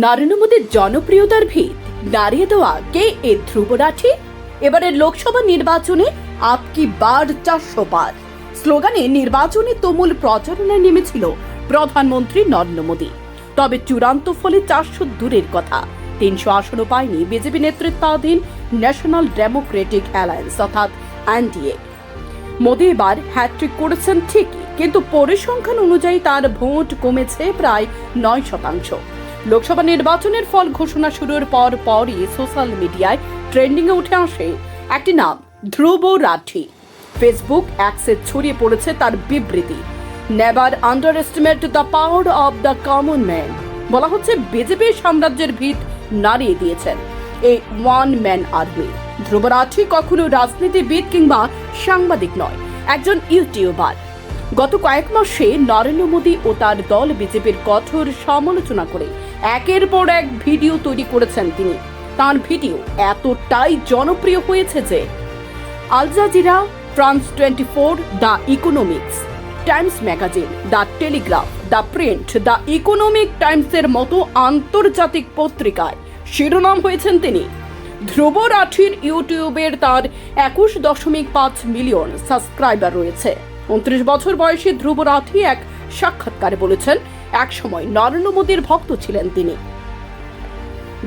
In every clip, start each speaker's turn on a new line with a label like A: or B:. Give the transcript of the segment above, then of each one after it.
A: নরেন্দ্র মোদীর জনপ্রিয়তার ভিত। নাড়িয়ে দেওয়া কে? এ ধ্রুব রাঠি এবারের লোকসভা নির্বাচনে আপকি বার চারশো পার স্লোগানে নির্বাচনী তুমুল প্রচারণায় নেমেছিল প্রধানমন্ত্রী নরেন্দ্র মোদী। তবে চূড়ান্ত ফলে চারশো দূরের কথা। তিনশো আসনও পায়নি বিজেপি নেতৃত্বাধীন ন্যাশনাল ডেমোক্রেটিক অ্যালায়েন্স অর্থাৎ এনডিএ। মোদী এবার হ্যাট্রিক করেছেন ঠিকই, কিন্তু পরিসংখ্যান অনুযায়ী তার ভোট কমেছে প্রায় নয় শতাংশ। লোকসভা নির্বাচনের ফল ঘোষণা শুরুর পর পরই সোশ্যাল মিডিয়ায় ট্রেন্ডিংয়ে উঠে আসে একটি নাম, ধ্রুব রাঠি। ফেসবুক অ্যাক্সে ছড়িয়ে পড়েছে তার বিবৃতি। Never underestimate the power of the common man বলা হচ্ছে, বিজেপি সাম্রাজ্যের ভিত নাড়িয়ে দিয়েছেন এই one man army Dhruv Rathee কখনো রাজনীতিবিদ কিংবা সাংবাদিক নয়, একজন ইউটিউবার। গত কয়েক মাসে নরেন্দ্র মোদী ও তার দল বিজেপির কঠোর সমালোচনা করে একের পর এক ভিডিও তৈরি করেছেন তিনি। তার ভিডিও এতটাই জনপ্রিয় হয়েছে যে Al Jazeera France twenty four the economics, Times magazine, the Telegraph, the Print, the Economic টাইমসের মতো আন্তর্জাতিক পত্রিকায় শিরোনাম হয়েছেন তিনি। ধ্রুব রাঠির ইউটিউবের তার একুশ দশমিক পাঁচ মিলিয়ন সাবস্ক্রাইবার রয়েছে। উনত্রিশ বছর বয়সী ধ্রুব রাঠি এক সাক্ষাৎকারে বলেছেন, একসময় নরেন্দ্র মোদীর ভক্ত ছিলেন তিনি।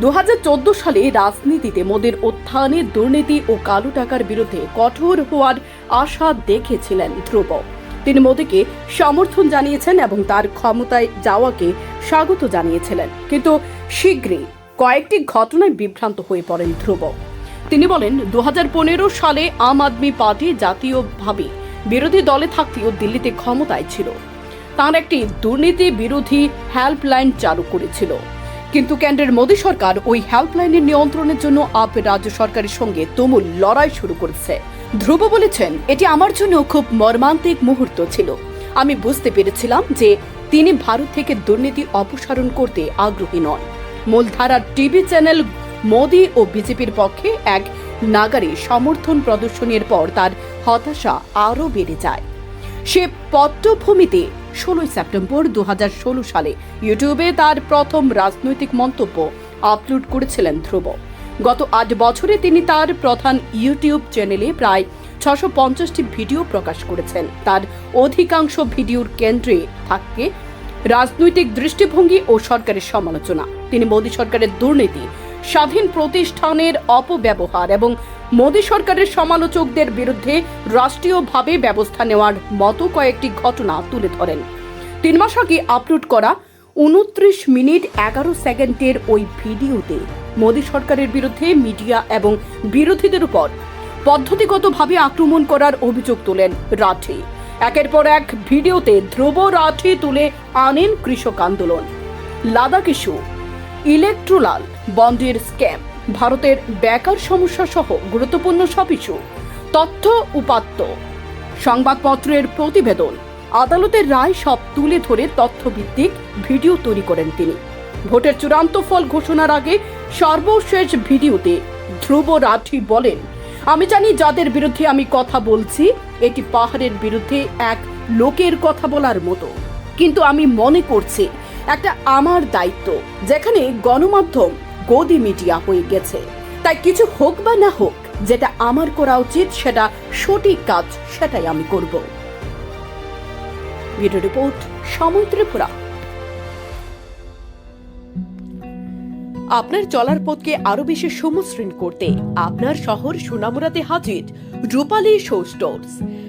A: দুহাজার চোদ্দ সালে রাজনীতিতে মোদীর উত্থানে দুর্নীতি ও কালো টাকার বিরুদ্ধে কঠোর হওয়ার আশা দেখেছিলেন ধ্রুব। তিনি মোদীকে সমর্থন জানিয়েছেন এবং তার ক্ষমতায় যাওয়াকে স্বাগত জানিয়েছিলেন। কিন্তু শীঘ্রই কয়েকটি ঘটনায় বিভ্রান্ত হয়ে পড়েন ধ্রুব। তিনি বলেন দু হাজার পনেরো সালে আম আদমি পার্টি জাতীয়ভাবে বিরোধী দলে থাকতেও দিল্লিতে ক্ষমতায় ছিল। তার একটি দুর্নীতি বিরোধী হেল্পলাইন চালু করেছিল। কিন্তু কেন্দ্রের মোদী সরকার ওই হেল্পলাইনের নিয়ন্ত্রণের জন্য আপ রাজ্য সরকারের সঙ্গে তুমুল লড়াই শুরু করেছে। ধ্রুব বলেছেন, এটি আমার জন্য খুব মর্মান্তিক মুহূর্ত ছিল। আমি বুঝতে পেরেছিলাম যে তিনি ভারত থেকে দুর্নীতি অপসারণ করতে আগ্রহী নন। মূলধারার টিভি চ্যানেল মোদী ও বিজেপির পক্ষে এক নাগারে সমর্থন প্রদর্শনের পর তার হতাশা আরও বেড়ে যায়। সে পট্টভূমিতে ষোলোই সেপ্টেম্বর দুহাজার ষোলো সালে ইউটিউবে তার প্রথম রাজনৈতিক মন্তব্য আপলোড করেছিলেন ধ্রুব। গত আট বছরে তিনি তার প্রধান ইউটিউব চ্যানেলে প্রায় ছশো পঞ্চাশটি ভিডিও প্রকাশ করেছেন। তার অধিকাংশ ভিডিওর কেন্দ্রে থাকে রাজনৈতিক দৃষ্টিভঙ্গি ও সরকারের সমালোচনা। তিনি মোদী সরকারের দুর্নীতি স্বাধীন প্রতিষ্ঠানের অপব্যবহার এবং মোদী সরকারের সমালোচকদের বিরুদ্ধে রাষ্ট্রীয়ভাবে ব্যবস্থা নেওয়ার মতো কয়েকটি ঘটনা তুলে ধরেন। তিন মাস আগে আপলোড করা উনত্রিশ মিনিট এগারো সেকেন্ডের ওই ভিডিওতে মোদী সরকারের বিরুদ্ধে মিডিয়া এবং বিরোধীদের উপর পদ্ধতিগতভাবে আক্রমণ করার অভিযোগ তোলেন রাঠি। একের পর এক ভিডিওতে ধ্রুব রাঠি তুলে আনেন কৃষক আন্দোলন। লাদাখ ইস্যু। ইলেকট্রোলাল বন্ডের স্ক্যাম, ভারতের বেকার সমস্যা সহ গুরুত্বপূর্ণ সব তথ্য উপাত্ত। সংবাদপত্রের প্রতিবেদন। আদালতের রায় সব তুলে ধরে তথ্যভিত্তিক ভিডিও তৈরি করেন তিনি। ভোটের চূড়ান্ত ফল ঘোষণার আগে সর্বশেষ ভিডিওতে ধ্রুব রাঠি বলেন, আমি জানি যাদের বিরুদ্ধে আমি কথা বলছি, এটি পাহাড়ের বিরুদ্ধে এক লোকের কথা বলার মতো। কিন্তু আমি মনে করছি একটা আমার দায়িত্ব, যেখানে গণমাধ্যম গদি মিডিয়া হয়ে গেছে। তাই কিছু হোক বা না হোক, যেটা আমার করা উচিত, সেটা সঠিক কাজ, সেটাই আমি করব। ভিডিও রিপোর্ট, সময় ত্রিপুরা। আপনার চলার পথকে আরও বেশি সমশ্রীন করতে আপনার শহর সোনামুরাতে হাজির রূপালী শো স্টোর্স